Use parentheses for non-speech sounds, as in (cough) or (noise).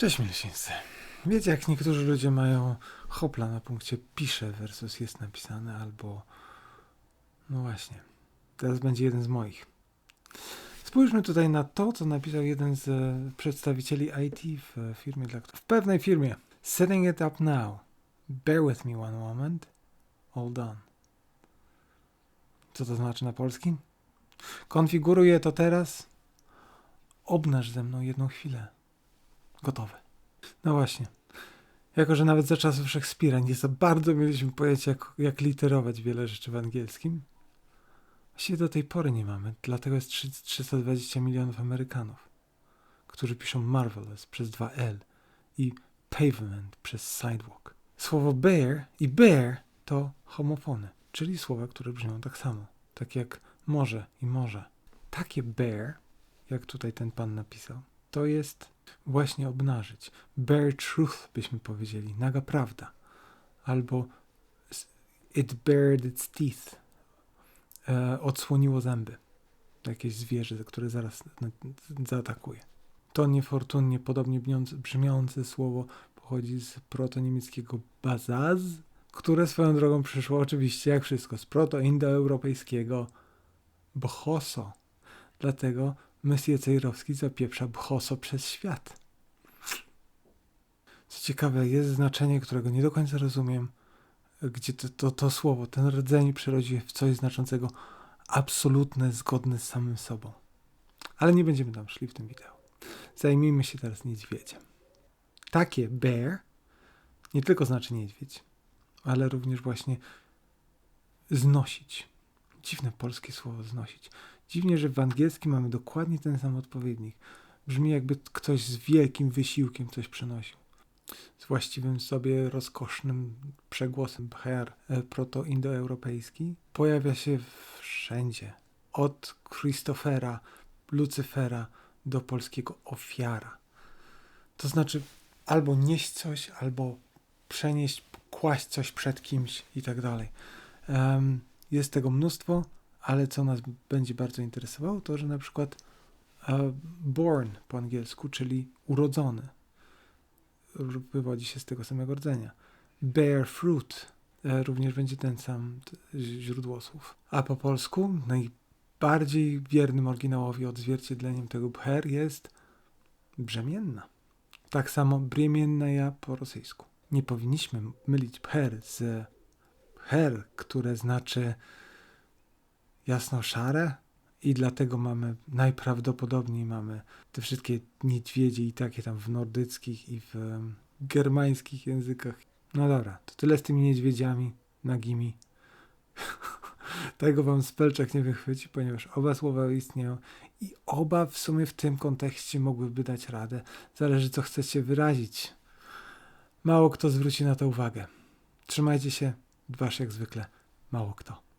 Cześć milsińscy. Wiecie, jak niektórzy ludzie mają hopla na punkcie pisze versus jest napisane, albo... No właśnie. Teraz będzie jeden z moich. Spójrzmy tutaj na to, co napisał jeden z e, przedstawicieli IT w firmie, dla. W pewnej firmie. Setting it up now. Bear with me one moment. All done. Co to znaczy na polskim? Konfiguruję to teraz. Obnaż ze mną jedną chwilę. Gotowe. No właśnie. Jako, że nawet za czasów Szekspira nie za bardzo mieliśmy pojęcia, jak, jak literować wiele rzeczy w angielskim, właściwie do tej pory nie mamy. Dlatego jest trzy- 320 milionów Amerykanów, którzy piszą Marvelous przez dwa L i Pavement przez Sidewalk. Słowo bear i bear to homofony, czyli słowa, które brzmią tak samo. Tak jak morze i morze. Takie bear, jak tutaj ten pan napisał, to jest właśnie obnażyć. Bare truth byśmy powiedzieli, naga prawda. Albo it bared its teeth. E, odsłoniło zęby. Jakieś zwierzę, które zaraz zaatakuje. To niefortunnie podobnie brzmiące, słowo pochodzi z proto-niemieckiego bazaz, które swoją drogą przyszło oczywiście, jak wszystko, z proto-indoeuropejskiego bchoso. Dlatego Messie Cejrowski zapieprza bchoso przez świat. Co ciekawe, jest znaczenie, którego nie do końca rozumiem, gdzie to, to, to słowo, ten rdzeń przerodzi w coś znaczącego absolutne, zgodne z samym sobą. Ale nie będziemy tam szli w tym wideo. Zajmijmy się teraz niedźwiedziem. Takie bear nie tylko znaczy niedźwiedź, ale również właśnie znosić. Dziwne polskie słowo znosić. Dziwnie, że w angielskim mamy dokładnie ten sam odpowiednik. Brzmi jakby ktoś z wielkim wysiłkiem coś przenosił. Z właściwym sobie rozkosznym przegłosem bhr e, proto-indoeuropejski pojawia się wszędzie. Od Christophera, Lucyfera do polskiego ofiara. To znaczy albo nieść coś, albo przenieść, kłaść coś przed kimś i tak dalej. Jest tego mnóstwo, ale co nas będzie bardzo interesowało, to że na przykład e, born po angielsku, czyli urodzony, wywodzi się z tego samego rdzenia. Bear fruit e, również będzie ten sam źródło słów. A po polsku najbardziej wiernym oryginałowi odzwierciedleniem tego bher jest brzemienna. Tak samo brzemienna ja po rosyjsku. Nie powinniśmy mylić bher z her, które znaczy jasno-szare i dlatego mamy najprawdopodobniej mamy te wszystkie niedźwiedzie i takie tam w nordyckich i w em, germańskich językach. No dobra, to tyle z tymi niedźwiedziami nagimi. (laughs) Tego wam spelczak nie wychwyci, ponieważ oba słowa istnieją i oba w sumie w tym kontekście mogłyby dać radę. Zależy co chcecie wyrazić. Mało kto zwróci na to uwagę. Trzymajcie się, wasz jak zwykle, mało kto.